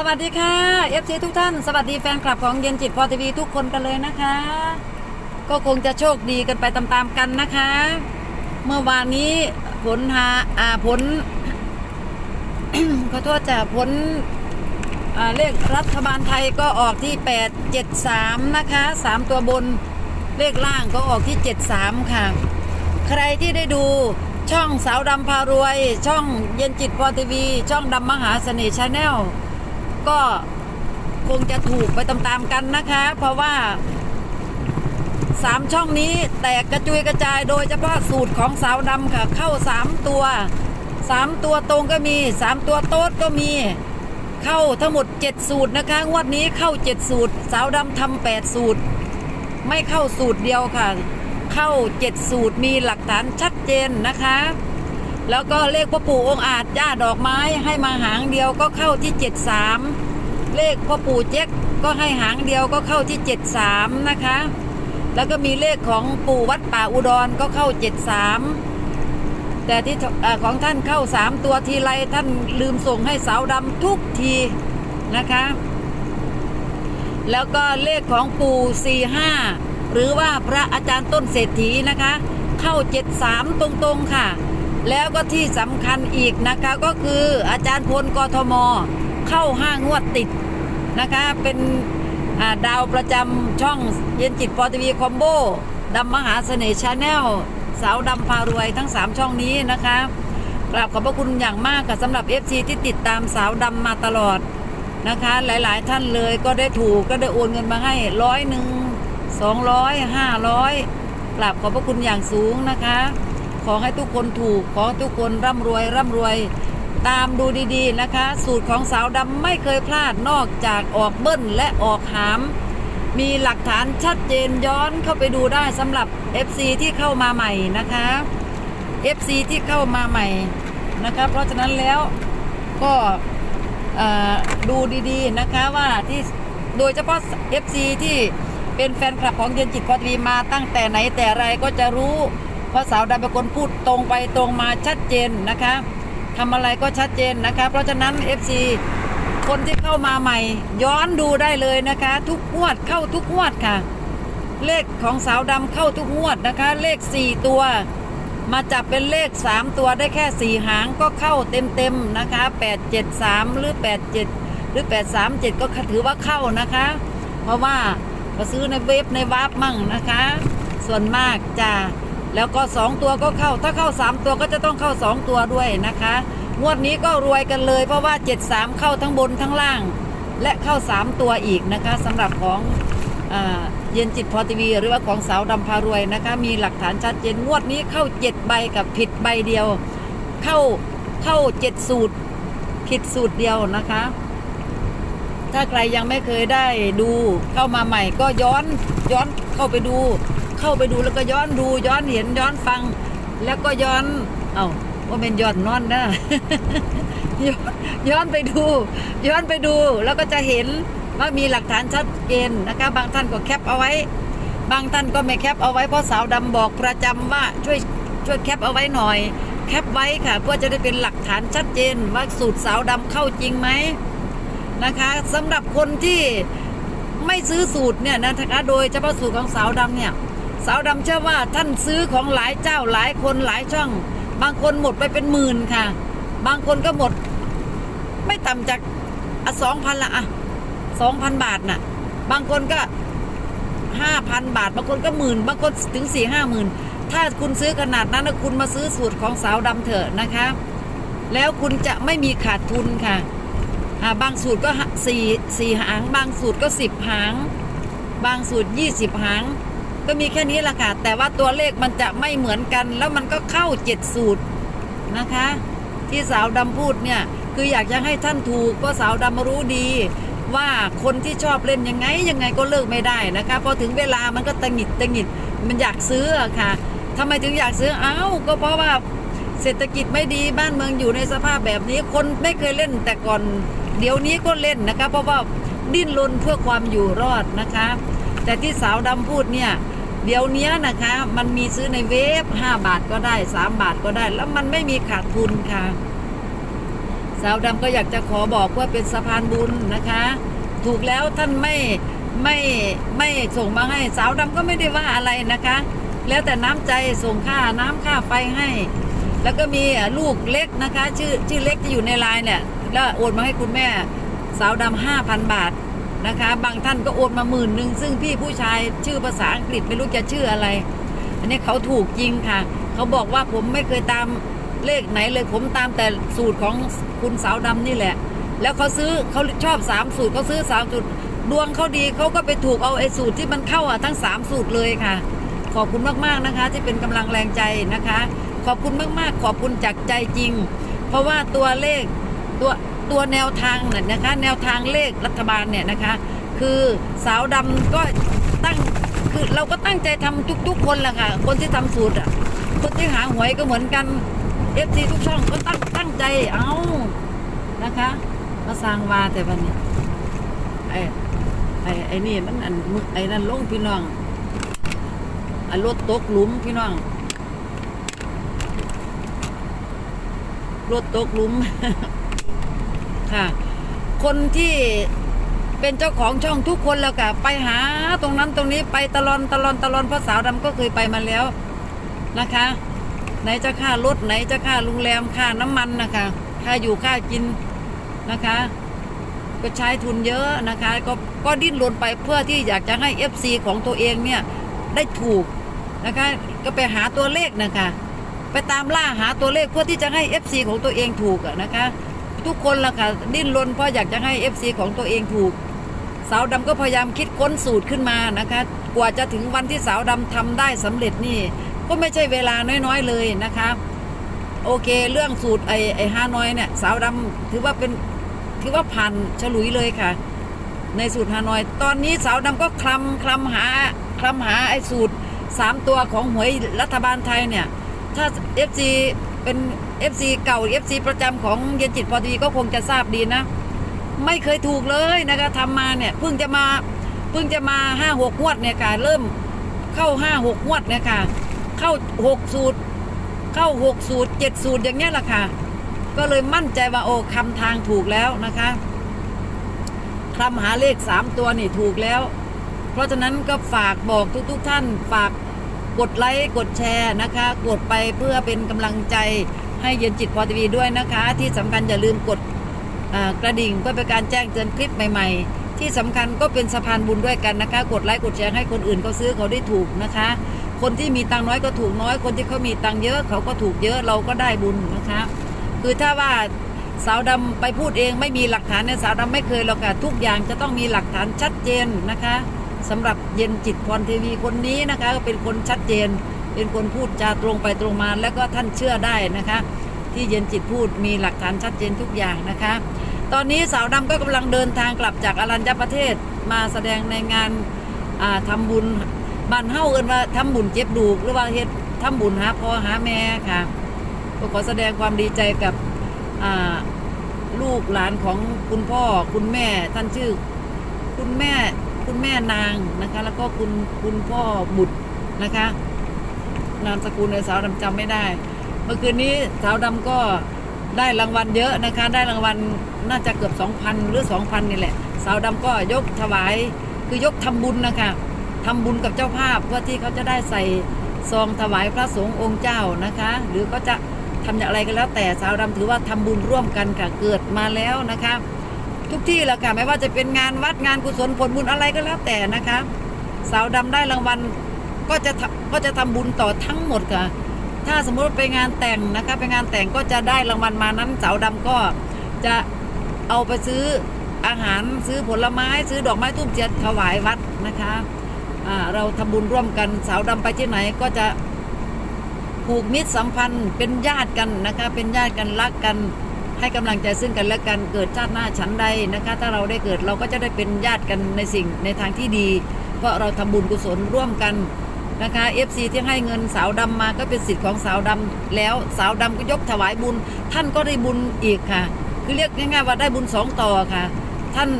สวัสดีค่ะ FC ทุกท่าน สวัสดีแฟนคลับของเย็นจิตพอทีวีทุกคนกันเลยนะคะ ก็คงจะโชคดีกันไปตามๆกันนะคะ เมื่อวานนี้ผลหาอ่าผล ขอโทษจ้ะผลอ่าเลขรัฐบาลไทยก็ออกที่ 873 นะคะ 3 ตัวบนเลขล่างก็ออกที่ 73 ค่ะ ใครที่ได้ดูช่องสาวดำพารวย ช่องเย็นจิตพอทีวี ช่องดำมหาเสน่ห์ชาแนล ก็คงจะถูกไปตามๆกันนะคะ เพราะว่าสามช่องนี้แตกกระจุยกระจายโดยเฉพาะสูตรของสาวดำค่ะ เข้าสามตัวสามตัวตรงก็มีสามตัวโต๊ดก็มี เข้าทั้งหมด7สูตรนะคะ งวดนี้เข้า7สูตร สาวดำทำ8สูตร ไม่เข้าสูตรเดียวค่ะ เข้า7สูตรมีหลักฐานชัดเจนนะคะ แล้วก็เลขพ่อปู่องค์อาจย่าดอกไม้ให้มาหางเดียวก็เข้าที่ 73 เลขพ่อปู่เจ๊กก็ให้หางเดียวก็เข้าที่ 73 นะคะ แล้วก็มีเลขของปู่วัดป่าอุดรก็เข้า 73 แต่ที่ของท่านเข้า 3 ตัวทีไรท่านลืมส่งให้สาวดำทุกทีนะคะ แล้วก็เลขของปู่45 หรือว่าพระอาจารย์ต้นเศรษฐีนะคะ เข้า 73 ตรงๆค่ะ แล้วก็ที่สำคัญอีกนะคะก็คืออาจารย์พลกทม เข้าห้างวดติดนะคะ เป็นาดาวประจำช่องเย็นจิตปอทีวีคอมโบดำมหาเสน่ห์ชาแนลสาวดำพารวยทั้ง 3 ช่องนี้นะคะกราบขอบพระคุณอย่างมากค่ะสำหรับ FC ที่ติดตามสาวดำมาตลอดนะคะ หลายๆ ท่านเลยก็ได้ถูกก็ได้โอนเงินมาให้ร้อยหนึ่งสองร้อยห้าร้อยกราบขอบพระคุณอย่างสูงนะคะ ขอให้ทุกคนถูก ขอทุกคนร่ำรวยร่ำรวย ตามดูดีๆนะคะ สูตรของสาวดำไม่เคยพลาดนอกจากออกเบิ้ลและออกหาม มีหลักฐานชัดเจนย้อนเข้าไปดูได้สำหรับ FC ที่เข้ามาใหม่นะคะ FC ที่เข้ามาใหม่นะคะเพราะฉะนั้นแล้วก็ดูดีๆนะคะว่าที่โดยเฉพาะ FC ที่เป็นแฟนคลับของเย็นจิตพอทีวีมาตั้งแต่ไหนแต่ไรก็จะรู้ เพราะสาวดำเป็นคนพูดตรงไปตรงมาชัดเจนนะคะทำอะไรก็ชัดเจนนะคะ เพราะฉะนั้น FC คนที่เข้ามาใหม่ ย้อนดูได้เลยนะคะ ทุกงวดเข้าทุกงวดค่ะ เลขของสาวดำเข้าทุกงวดนะคะ เลข 4 ตัว มาจับเป็นเลข 3 ตัวได้แค่ 4 หางก็เข้าเต็มๆนะคะ 873 หรือ 87 หรือ 837 ก็ถือว่าเข้านะคะ เพราะว่าก็ซื้อในเว็บในวาร์ปมั่งนะคะ ส่วนมากจ้า แล้วก็2ตัวก็เข้า ถ้าเข้า3ตัวก็จะต้องเข้า2ตัวด้วยนะคะ งวดนี้ก็รวยกันเลย เพราะว่า73เข้าทั้งบนทั้งล่าง และเข้า3ตัวอีกนะคะสำหรับของเย็นจิตพอทีวี หรือว่าของสาวดำพารวยนะคะ มีหลักฐานชัดเจนงวดนี้เข้าเจ็ดใบกับผิดใบเดียว เข้าเข้าเจ็ดสูตร ผิดสูตรเดียวนะคะ ถ้าใครยังไม่เคยได้ดูเข้ามาใหม่ก็ย้อนย้อนเข้าไปดู เข้าไปดูแล้วก็ย้อนดูย้อนเห็นย้อนฟัง แล้วก็ย้อน เอา้าว่าเป็นย้อนนอนนะย้อนย้อนไปดู ย้อนไปดูแล้วก็จะเห็นว่ามีหลักฐานชัดเจนนะคะ บางท่านก็แคปเอาไว้ บางท่านก็ไม่แคปเอาไว้เพราะสาวดำบอกประจำว่าช่วยช่วยแคปเอาไว้หน่อย แคปไว้ค่ะ เพื่อจะได้เป็นหลักฐานชัดเจนว่าสูตรสาวดำเข้าจริงไหมนะคะสำหรับคนที่ไม่ซื้อสูตรเนี่ยนะคะโดยเฉพาะสูตรของสาวดำเนี่ย สาวดำเชื่อว่าท่านซื้อของหลายเจ้าหลายคนหลายช่อง บางคนหมดไปเป็นหมื่นค่ะ บางคนก็หมด ไม่ต่ำจากอะสองพันละอะสองพันบาทน่ะ บางคนก็ห้าพันบาท บางคนก็หมื่น บางคนถึงสี่ห้าหมื่นถ้าคุณซื้อขนาดนั้นนะคุณมาซื้อสูตรของสาวดำเถอะนะคะ แล้วคุณจะไม่มีขาดทุนค่ะอ่าบางสูตรก็สี่สี่หาง บางสูตรก็สิบหาง บางสูตรยี่สิบหาง ก็มีแค่นี้แหละค่ะ แต่ว่าตัวเลขมันจะไม่เหมือนกัน แล้วมันก็เข้าเจ็ดสูตรนะคะ ที่สาวดำพูดเนี่ย คืออยากจะให้ท่านถูกเพราะสาวดำรู้ดี ว่าคนที่ชอบเล่นยังไงยังไงก็เลิกไม่ได้นะคะพอถึงเวลามันก็ตังหิดตังหิดมันอยากซื้อค่ะทำไมถึงอยากซื้อเอ้าก็เพราะว่าเศรษฐกิจไม่ดีบ้านเมืองอยู่ในสภาพแบบนี้ คนไม่เคยเล่นแต่ก่อนเดี๋ยวนี้ก็เล่นนะคะ เพราะว่าดิ้นรนเพื่อความอยู่รอดนะคะ แต่ที่สาวดำพูดเนี่ย เดี๋ยวนี้นะคะ มันมีซื้อในเว็บ5บาทก็ได้3บาทก็ได้ แล้วมันไม่มีขาดทุนค่ะ สาวดำก็อยากจะขอบอกว่าเป็นสะพานบุญนะคะ ถูกแล้วท่านไม่ไม่ไม่ส่งมาให้สาวดำก็ไม่ได้ว่าอะไรนะคะ แล้วแต่น้ำใจส่งค่าน้ำค่าไฟให้ แล้วก็มีลูกเล็กนะคะ ชื่อชื่อเล็กที่อยู่ในไลน์เนี่ยแล้วโอนมาให้คุณแม่สาวดำห้าพันบาท นะคะ บางท่านก็โอนมาหมื่นหนึ่งซึ่งพี่ผู้ชายชื่อภาษาอังกฤษไม่รู้จะชื่ออะไร อันนี้เขาถูกจริงค่ะ เขาบอกว่าผมไม่เคยตามเลขไหนเลยผมตามแต่สูตรของคุณสาวดำนี่แหละ แล้วเขาซื้อเขาชอบสามสูตรเขาซื้อสามสูตรดวงเขาดีเขาก็ไปถูกเอาไอ้สูตรที่มันเข้าอะทั้งสามสูตรเลยค่ะ ขอบคุณมากๆนะคะ ที่เป็นกำลังแรงใจนะคะ ขอบคุณมากๆ ขอบคุณจากใจจริง เพราะว่าตัวเลขตัว ตัวแนวทางเนี่ยนะคะ แนวทางเลขรัฐบาลเนี่ยนะคะ คือสาวดำก็ตั้งคือเราก็ตั้งใจทำทุก ๆ คนแหละค่ะ คนที่ทำสูตรอะคนที่หาหวยก็เหมือนกันเอฟซีทุกช่องก็ตั้งตั้งใจเอานะคะ มาสร้างวาแต่วันนี้ไอ้ไอ้ไอ้นี่มันอันไอ้นั่นลงพี่น้องอันรถตกหลุมพี่น้องรถตกหลุม ค่ะ คนที่เป็นเจ้าของช่องทุกคนแล้วก็ไปหาตรงนั้นตรงนี้ไปตลอนตลอนตลอนเพราะสาวดำก็เคยไปมาแล้วนะคะ ไหนจะค่ารถไหนจะค่าโรงแรมค่าน้ำมันนะคะค่าอยู่ค่ากินนะคะ ก็ใช้ทุนเยอะนะคะ ก็ก็ดิ้นรนไปเพื่อที่อยากจะให้ FC ของตัวเองเนี่ยได้ถูกนะคะ ก็ไปหาตัวเลขนะคะ ไปตามล่าหาตัวเลขเพื่อที่จะให้ FC ของตัวเองถูกนะคะ ทุกคนละค่ะดิ้นรนเพราะอยากจะให้ FC ของตัวเองถูก สาวดำก็พยายามคิดค้นสูตรขึ้นมานะคะ กว่าจะถึงวันที่สาวดำทำได้สำเร็จนี่ ก็ไม่ใช่เวลาน้อยๆเลยนะคะ โอเค เรื่องสูตรไอ้ไอ้ฮานอยเนี่ยสาวดำถือว่าเป็นถือว่าผ่านฉลุยเลยค่ะ ในสูตรฮานอย ตอนนี้สาวดำก็คลำคลำหาคลำหาไอ้สูตรสามตัวของหวยรัฐบาลไทยเนี่ย ถ้า FC เป็น FC เก่า FC ประจำของเย็นจิตพอดีก็คงจะทราบดีนะ ไม่เคยถูกเลยนะคะทำมาเนี่ยเพิ่งจะมาเพิ่งจะมาห้าหกงวดเนี่ยค่ะเริ่มเข้าห้าหกงวดเนี่ยค่ะ เข้าหกสูตร เข้าหกสูตรเจ็ดสูตรอย่างเงี้ยแหละค่ะ ก็เลยมั่นใจว่าโอ้คำทางถูกแล้วนะคะคำหาเลขสามตัวนี่ถูกแล้ว เพราะฉะนั้นก็ฝากบอกทุกๆทท่านฝากกดไลค์กดแชร์นะคะ กดไปเพื่อเป็นกำลังใจ ให้เย็นจิตพอทีวีด้วยนะคะ ที่สำคัญอย่าลืมกดกระดิ่งเพื่อเป็นการแจ้งเตือนคลิปใหม่ๆ ที่สำคัญก็เป็นสะพานบุญด้วยกันนะคะ กดไลค์กดแชร์ให้คนอื่นเขาซื้อเขาได้ถูกนะคะ คนที่มีตังน้อยก็ถูกน้อย คนที่เขามีตังเยอะเขาก็ถูกเยอะเราก็ได้บุญนะคะ คือถ้าว่าสาวดำไปพูดเองไม่มีหลักฐานเนี่ยสาวดำไม่เคยหรอกค่ะทุกอย่างจะต้องมีหลักฐานชัดเจนนะคะสำหรับเย็นจิตพรทีวีคนนี้นะคะก็เป็นคนชัดเจน เป็นคนพูดจาตรงไปตรงมาแล้วก็ท่านเชื่อได้นะคะ ที่เย็นจิตพูดมีหลักฐานชัดเจนทุกอย่างนะคะ ตอนนี้สาวดำก็กำลังเดินทางกลับจากอรัญญประเทศมาแสดงในงานาทำบุญบ้านเฮ้าเอินว่าทำบุญเจ็บดูกหรือว่าเฮ็ดทำบุญหาพ่อหาแม่ค่ะก็ขอแสดงความดีใจกับลูกหลานของคุณพ่อคุณแม่ท่านชื่อ คุณแม่คุณแม่นางนะคะ แล้วก็คุณคุณพ่อบุตรนะคะ นามสกุลในสาวดำจำไม่ได้ เมื่อคืนนี้สาวดำก็ได้รางวัลเยอะนะคะ ได้รางวัลน่าจะเกือบ 2,000 หรือ 2,000 นี่แหละ สาวดำก็ยกถวายคือยกทำบุญนะคะทำบุญกับเจ้าภาพเพื่อที่เขาจะได้ใส่ซองถวายพระสงฆ์องค์เจ้านะคะ หรือก็จะทำอย่างไรก็แล้วแต่สาวดำถือว่าทำบุญร่วมกันค่ะเกิดมาแล้วนะคะ ทุกที่แหละค่ะไม่ว่าจะเป็นงานวัดงานกุศลผลบุญอะไรก็แล้วแต่นะคะ สาวดำได้รางวัล ก็จะทำก็จะทำบุญต่อทั้งหมดค่ะ ถ้าสมมติไปงานแต่งนะคะ ไปงานแต่งก็จะได้รางวัลมานั้นสาวดำก็จะเอาไปซื้ออาหารซื้อผลไม้ ซื้อดอกไม้ทูบเทียนถวายวัดนะคะอ่าเราทำบุญร่วมกันสาวดำไปที่ไหนก็จะผูกมิตรสัมพันธ์เป็นญาติกันนะคะ เป็นญาติกันรักกันให้กำลังใจซึ่งกันและกันเกิดชาติหน้าชั้นใดนะคะ ถ้าเราได้เกิดเราก็จะได้เป็นญาติกันในสิ่งในทางที่ดี เพราะเราทำบุญกุศลร่วมกัน นะคะ FC ที่ให้เงินสาวดำมาก็เป็นสิทธิ์ของสาวดำแล้วสาวดำก็ยกถวายบุญ ท่านก็ได้บุญอีกค่ะ คือเรียกง่ายๆว่าได้บุญสองต่อค่ะ ท่าน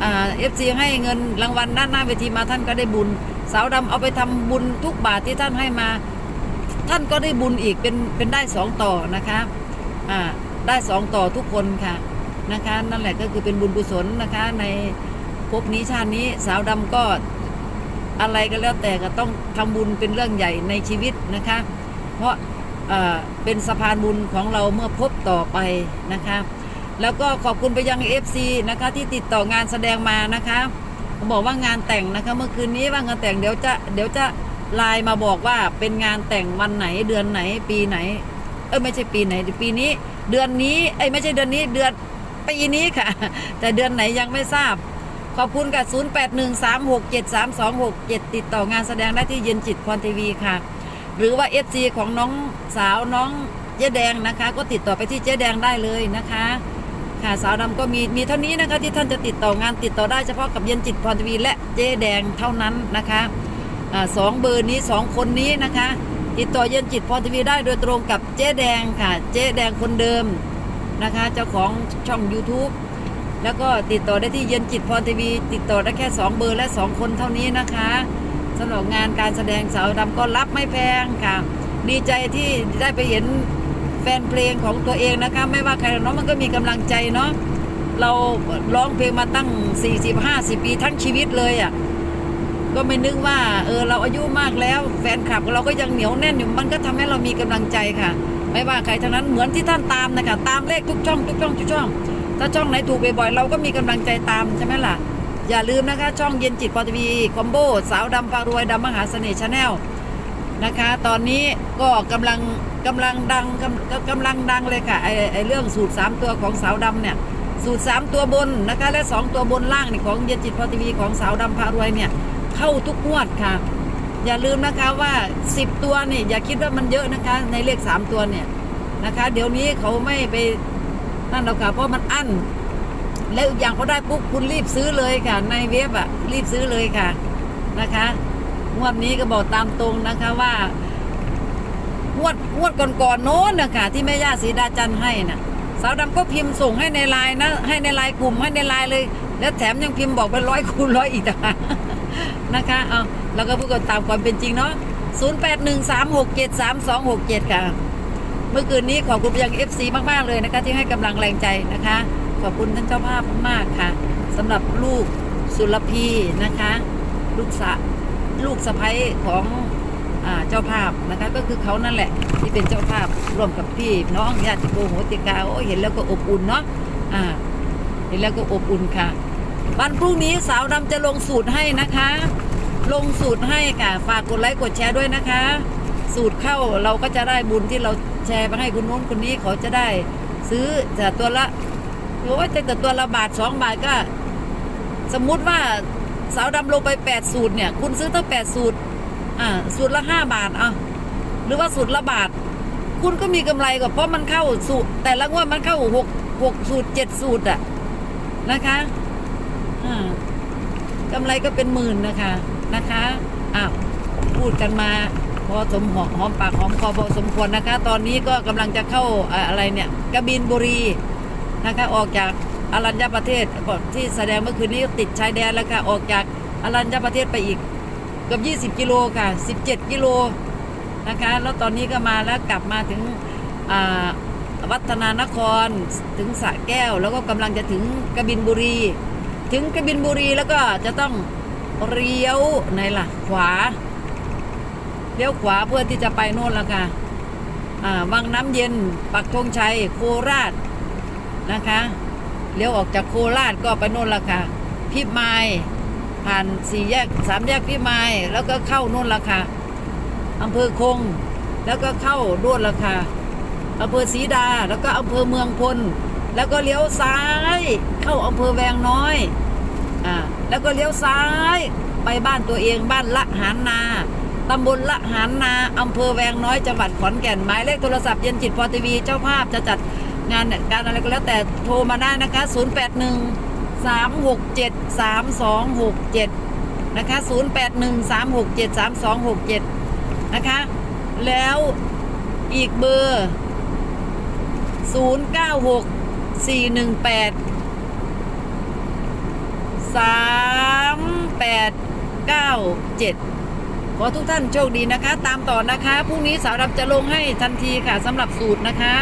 เอฟซีให้เงินรางวัลด้านหน้าเวทีมาท่านก็ได้บุญ สาวดำเอาไปทำบุญทุกบาทที่ท่านให้มา ท่านก็ได้บุญอีกเป็นเป็นได้สองต่อนะคะอ่าได้สองต่อทุกคนค่ะนะคะ นั่นแหละก็คือเป็นบุญกุศลนะคะในภพนี้ชาตินี้สาวดำก็ อะไรก็แล้วแต่ก็ต้องทำบุญเป็นเรื่องใหญ่ในชีวิตนะคะ เพราะเเป็นสะพานบุญของเราเมื่อพบต่อไปนะคะ แล้วก็ขอบคุณไปยัง FC นะคะที่ติดต่องานแสดงมานะคะบอกว่างานแต่งนะคะเมื่อคืนนี้ว่างานแต่งเดี๋ยวจะเดี๋ยวจะไลน์มาบอกว่าเป็นงานแต่งวันไหนเดือนไหนปีไหน เออไม่ใช่ปีไหนปีนี้ เดือนนี้เอ้ไม่ใช่เดือนนี้เดือนปีนี้ค่ะ แต่เดือนไหนยังไม่ทราบ ขอบคุณกับ 0813673267 ติดต่องานแสดงได้ที่เย็นจิตพรทีวีค่ะ หรือว่า FC ของน้องสาวน้องเจ๊แดงนะคะ ก็ติดต่อไปที่เจ๊แดงได้เลยนะคะ ค่ะสาวดำก็มีมีเท่านี้นะคะที่ท่านจะติดต่องานติดต่อได้เฉพาะกับเย็นจิตพรทีวีและเจ๊แดงเท่านั้นนะคะอาสองเบอร์นี้สองคนนี้นะคะ ติดต่อเย็นจิตพรทีวีได้โดยตรงกับเจ๊แดงค่ะ เจ๊แดงคนเดิมนะคะ เจ้าของช่อง YouTube แล้วก็ติดต่อได้ที่เย็นจิตพรทีวี ติดต่อได้แค่ 2 เบอร์และ 2 คนเท่านี้นะคะสำหรับงานการแสดงสาวดำก็รับไม่แพงค่ะ ดีใจที่ได้ไปเห็นแฟนเพลงของตัวเองนะคะ ไม่ว่าใครเนาะมันก็มีกำลังใจเนาะเราร้องเพลงมาตั้ง 40-50 ปีทั้งชีวิตเลยอะ่ะก็ไม่นึกว่าเออเราอายุมากแล้วแฟนคลับเราก็ยังเหนียวแน่นอยู่มันก็ทำให้เรามีกำลังใจค่ะ ไม่ว่าใครทั้งนั้นเหมือนที่ท่านตามนะคะตามเลขทุกช่องทุกช่องทุกช่อง ถ้าช่องไหนถูกบ่อยๆเราก็มีกำลังใจตามใช่ไหมล่ะ อย่าลืมนะคะ ช่องเย็นจิตพอทีวีคอมโบสาวดำพารวยดำมหาเสน่ห์ชาแนลนะคะ ตอนนี้ก็กำลังกำลังดังกำกำลังดังเลยค่ะไอไอเรื่องสูตร 3 ตัวของสาวดำเนี่ยสูตร 3 ตัวบนนะคะ และ 2 ตัวบนล่างนี่ของเย็นจิตพอทีวีของสาวดำพารวยเนี่ยเข้าทุกงวดค่ะ อย่าลืมนะคะว่า 10 ตัวนี่อย่าคิดว่ามันเยอะนะคะ ในเลข 3 ตัวเนี่ยนะคะ เดี๋ยวนี้เขาไม่ไป นั่นหรอกค่ะเพราะมันอั้นแล้วอีกอย่างพอได้ปุ๊บคุณรีบซื้อเลยค่ะ ในเว็บอะรีบซื้อเลยค่ะนะคะงวดนี้ก็บอกตามตรงนะคะว่างวดงวดก่อนๆโน้นนะคะที่แม่ย่าศรีดาจันให้น่ะสาวดำก็พิมพ์ส่งให้ในไลน์นะให้ในไลน์กลุ่มให้ในไลน์เลย แล้วแถมยังพิมพ์บอกเป็นร้อยคูณร้อยอีกต่างหากนะคะเอาเราก็พูดกันตามความเป็นจริงเนาะ0 8 1 3 6 7 3 2 6 7 ค่ะ เมื่อคืนนี้ขอบคุณยัง FC มาก ๆ เลยนะคะ ที่ให้กำลังแรงใจนะคะ ขอบคุณท่านเจ้าภาพมากๆค่ะสำหรับลูกสุรพีนะคะ ลูกสะลูกสะพ้ยของอเจ้าภาพนะคะ ก็คือเขานั่นแหละที่เป็นเจ้าภาพร่วมกับพี่น้องญาติโกโหติกาโอ้เห็นแล้วก็อบอุ่นเนาะอ่าเห็นแล้วก็อบอุ่นค่ะ วันพรุ่งนี้สาวดำจะลงสูตรให้นะคะ ลงสูตรให้ค่ะ ฝากกดไลค์กดแชร์ด้วยนะคะ สูตรเข้าเราก็จะได้บุญที่เรา แชร์ไปให้คุณโน้นคนนี้เขาจะได้ซื้อแต่ตัวละหรือว่าจะแต่ตัวละบาทสองบาทก็ สมมุติว่าสาวดำลงไปแปดสูตรเนี่ย คุณซื้อตั้งแปดสูตร อ่า สูตรละห้าบาทอะหรือว่าสูตรละบาท คุณก็มีกำไรกว่าเพราะมันเข้าสูตร แต่ละงวดมันเข้าหกหกสูตรเจ็ดสูตรอะนะคะอ่ากำไรก็เป็นหมื่นนะคะนะคะอ้าวพูดกันมา พอสมหอมหอมปากหอมคอพอสมควรนะคะ ตอนนี้ก็กำลังจะเข้าอะไรเนี่ยกระบินบุรีนะคะออกจากอรัญญประเทศที่แสดงเมื่อคืนนี้ติดชายแดนแล้วค่ะออกจากอรัญญประเทศไปอีกเกือบ20 กิโลค่ะ 17 กิโลนะคะแล้วตอนนี้ก็มาแล้วกลับมาถึงวัฒนานครถึงสระแก้ว แล้วก็กำลังจะถึงกระบินบุรี ถึงกระบินบุรีแล้วก็จะต้องเลี้ยวไหนล่ะขวา เลี้ยวขวาเพื่อที่จะไปโน่นละค่ะอ่าวังน้ำเย็นปักธงชัยโคราชนะคะเลี้ยวออกจากโคราชก็ไปโน่นละค่ะพิมายผ่านสี่แยกสามแยกพิมายแล้วก็เข้าโน่นละค่ะอำเภอคง แล้วก็เข้าด้วนละค่ะอำเภอศรีดาแล้วก็อำเภอเมืองพล แล้วก็เลี้ยวซ้าย เข้าอำเภอแวงน้อยอ่าแล้วก็เลี้ยวซ้ายไปบ้านตัวเองบ้านละหารนา ตำบลละหารนาอำเภอแวงน้อยจังหวัดขอนแก่นหมายเลขโทรศัพท์เย็นจิตพอทีวีเจ้าภาพจะจัดงานการอะไรก็แล้วแต่โทรมาได้นะคะ 081 367 3267 นะคะ 081 367 3267 นะคะ แล้วอีกเบอร์ 096 418 3897 ขอทุกท่านโชคดีนะคะ ตามต่อนะคะพรุ่งนี้สาวดำจะลงให้ทันทีค่ะสำหรับสูตรนะคะ